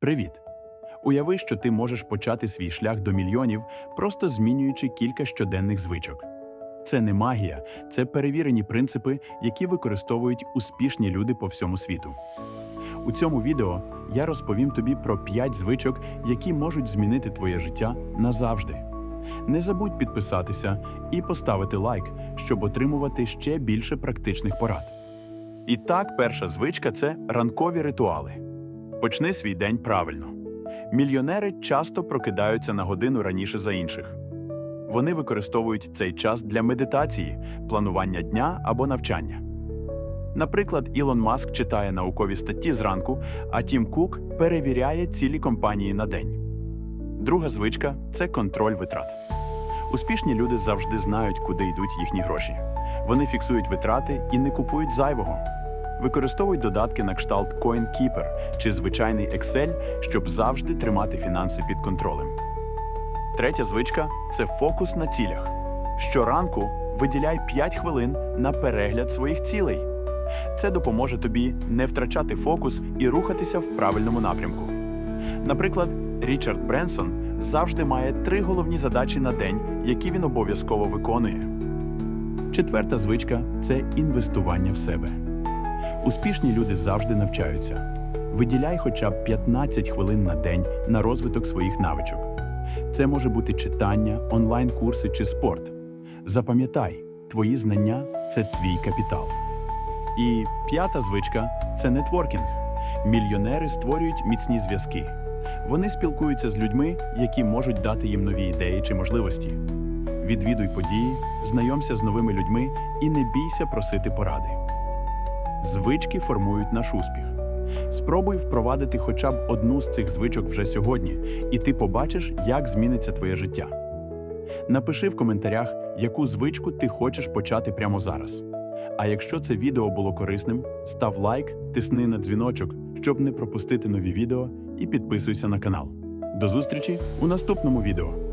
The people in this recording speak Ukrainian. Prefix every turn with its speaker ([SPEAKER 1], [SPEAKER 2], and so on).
[SPEAKER 1] Привіт! Уяви, що ти можеш почати свій шлях до мільйонів, просто змінюючи кілька щоденних звичок. Це не магія, це перевірені принципи, які використовують успішні люди по всьому світу. У цьому відео я розповім тобі про 5 звичок, які можуть змінити твоє життя назавжди. Не забудь підписатися і поставити лайк, щоб отримувати ще більше практичних порад. І так, перша звичка це ранкові ритуали. Почни свій день правильно. Мільйонери часто прокидаються на годину раніше за інших. Вони використовують цей час для медитації, планування дня або навчання. Наприклад, Ілон Маск читає наукові статті зранку, а Тім Кук перевіряє цілі компанії на день. Друга звичка це контроль витрат. Успішні люди завжди знають, куди йдуть їхні гроші. Вони фіксують витрати і не купують зайвого. Використовуй додатки на кшталт CoinKeeper чи звичайний Excel, щоб завжди тримати фінанси під контролем. Третя звичка це фокус на цілях. Щоранку виділяй 5 хвилин на перегляд своїх цілей. Це допоможе тобі не втрачати фокус і рухатися в правильному напрямку. Наприклад, Річард Бренсон завжди має три головні задачі на день, які він обов'язково виконує. Четверта звичка це інвестування в себе. Успішні люди завжди навчаються. Виділяй хоча б 15 хвилин на день на розвиток своїх навичок. Це може бути читання, онлайн-курси чи спорт. Запам'ятай, твої знання це твій капітал. І п'ята звичка це нетворкінг. Мільйонери створюють міцні зв'язки. Вони спілкуються з людьми, які можуть дати їм нові ідеї чи можливості. Відвідуй події, знайомся з новими людьми і не бійся просити поради. Звички формують наш успіх. Спробуй впровадити хоча б одну з цих звичок вже сьогодні, і ти побачиш, як зміниться твоє життя. Напиши в коментарях, яку звичку ти хочеш почати прямо зараз. А якщо це відео було корисним, став лайк, тисни на дзвіночок, щоб не пропустити нові відео, і підписуйся на канал. До зустрічі у наступному відео!